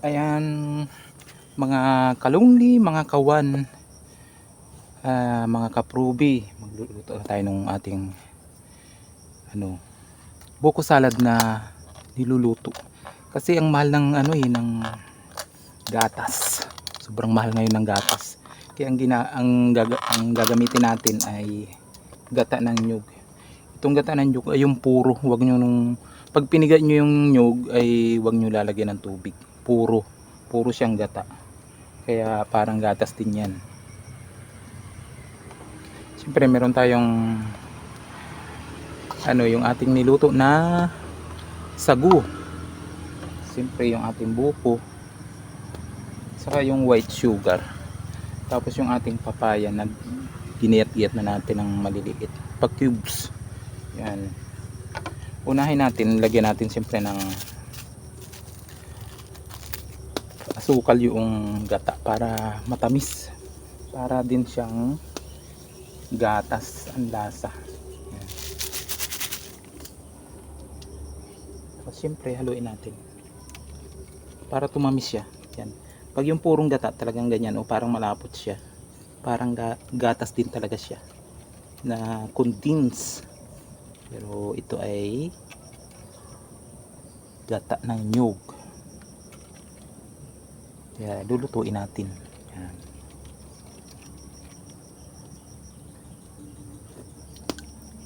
Ayan, mga kalungli, mga kawan, ah, mga kaprubi. Magluluto na tayo ng ating ano, buko salad na niluluto. Kasi ang mahal ng ano eh, ng gatas. Sobrang mahal ngayon ng gatas. Kaya ang, gina, ang, gaga, ang gagamitin natin ay gata ng nyug. Itong gata ng nyug ay yung puro. Huwag nyo nung, pag piniga nyo yung nyug ay huwag nyo lalagyan ng tubig. Puro. Puro siyang gata. Kaya parang gatas din yan. Siyempre meron tayong ano yung ating niluto na sagu. Siyempre yung ating buko. Saka yung white sugar. Tapos yung ating papaya na giniyat-giyat na natin ng maliliit. Pa cubes. Yan. Unahin natin, lagyan natin siyempre ng asukal yung gata para matamis. Para din siyang gatas ang lasa. Tapos siyempre haluin natin. Para tumamis siya. Yan. Pag yung purong gata talagang ganyan o parang malapot siya. Parang ga- gatas din talaga siya. Na condense. Pero ito ay gata ng nyug. Kaya lulutuin natin. Yan.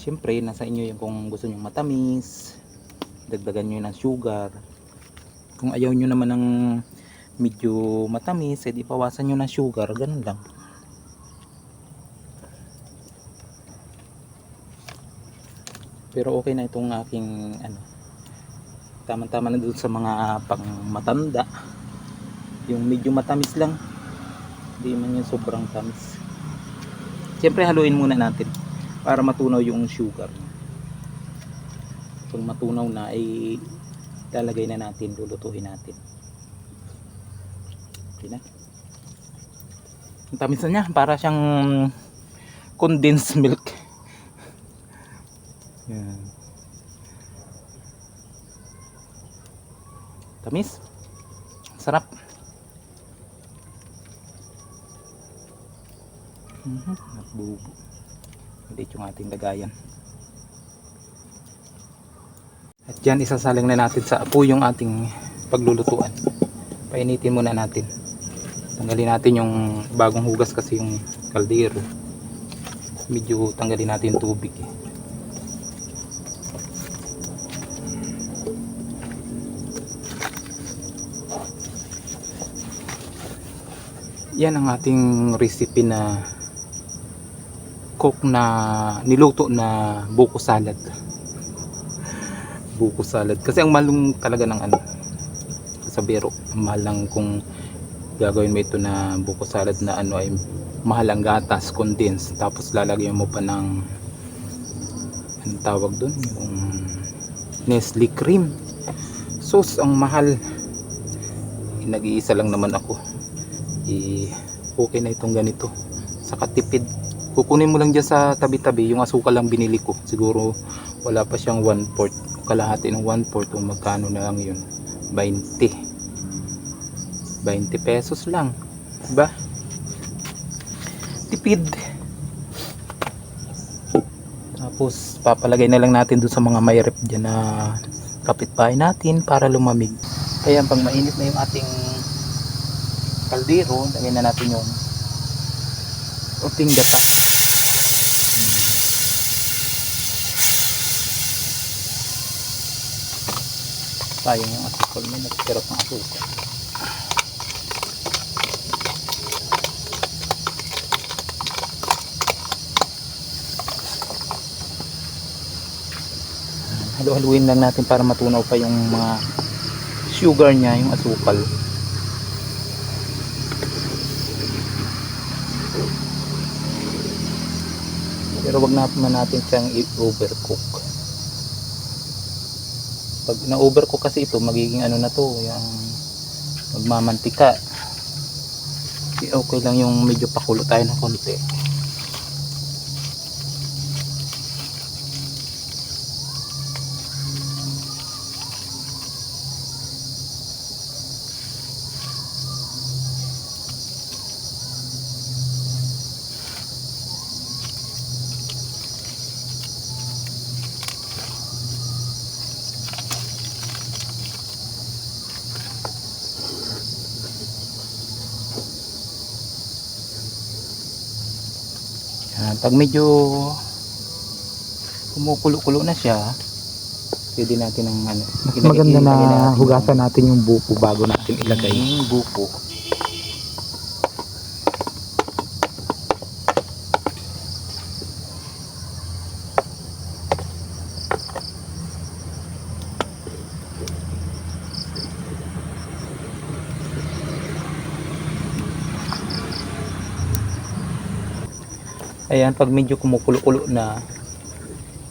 Siyempre, nasa inyo yung kung gusto nyo matamis, dagdagan nyo ng sugar. Kung ayaw nyo naman ng medyo matamis, edi pawasan nyo ng sugar, ganun lang. Pero okay na itong aking ano, tama-tama na dun sa mga pang matanda. Yung medyo matamis lang. Hindi man yung sobrang tamis. Siyempre haluin muna natin para matunaw yung sugar. Pag matunaw na ay lalagay na natin, lulutuin natin. Okay na. Ang tamis na niya, para siyang condensed milk. Yan. Tamis. Sarap. Mhm, Nagbubo. Ulit yung ating lagayan. At yan, isasalang na natin sa apo yung ating paglulutuan. Painitin muna natin. Tanggalin natin yung bagong hugas kasi yung kaldero. Medyo tanggalin natin tubig. Eh. Yan ang ating recipe na cook na niluto na buko salad. Buko salad. Kasi ang malung talaga ng ano sa biro ang mahal kung gagawin mo ito na buko salad na ano ay mahal ang gatas condense tapos lalagyan mo pa ng anong tawag doon yung Nestle cream. Sauce ang mahal. Nag-iisa lang naman ako. Eh, okay na itong ganito. Saka tipid kukunin mo lang dyan sa tabi-tabi yung asukal lang binili ko. Siguro wala pa siyang 1 port kalahati ng 1 port kung magkano na lang yun. 20 20 pesos lang. Diba? Tipid. Tapos papalagay na lang natin doon sa mga may rep dyan na kapitbahay natin para lumamig. Kaya pag mainit na yung ating kaldero lagyan na natin yung uting gata sayang yung asukal may nagkirap ng asukal. Halu-haluin lang natin para matunaw pa yung mga sugar niya yung asukal. Pero wag naman natin siyang i-overcook pag na-overcook kasi ito magiging ano na to yung magmamantika. Eh, okay lang yung medyo pakulo tayo ng konti pag medyo kumukulo-kulo na siya, pwede natin ng ano. Mas maganda na hugasan natin yung buko bago natin ilagay. yung buko. Ayan, pag medyo kumukulo-kulo na,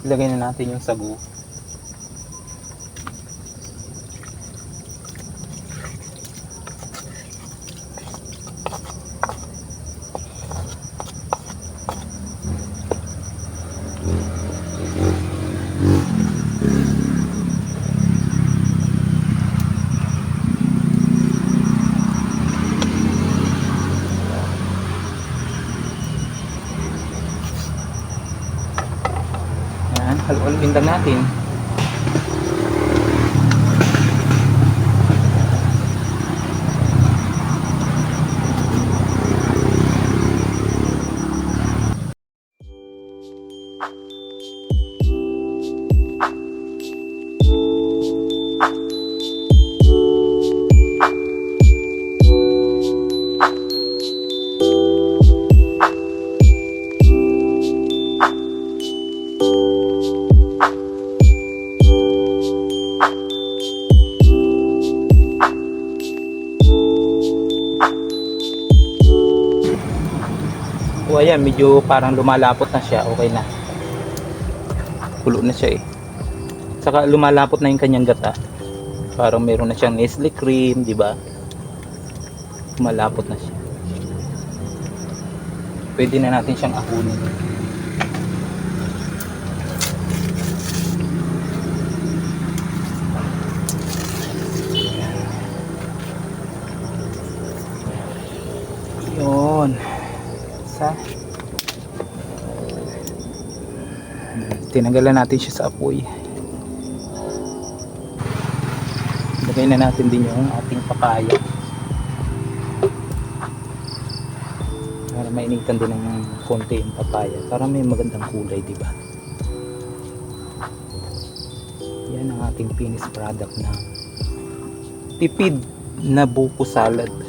ilagay na natin yung sago. Natin. Medyo parang lumalapot na siya. Okay na. Kulo na siya eh. Saka lumalapot na yung kanyang gata. Parang meron na siyang Nestle cream, di ba? Lumalapot na siya. Pwede na natin siyang ahunin. Tinanggalan natin siya sa apoy. Lagay na natin din yung ating papaya. Para mainitan din ng konti yung papaya. Para may magandang kulay, di ba? Yan ang ating finished product na tipid na buko salad.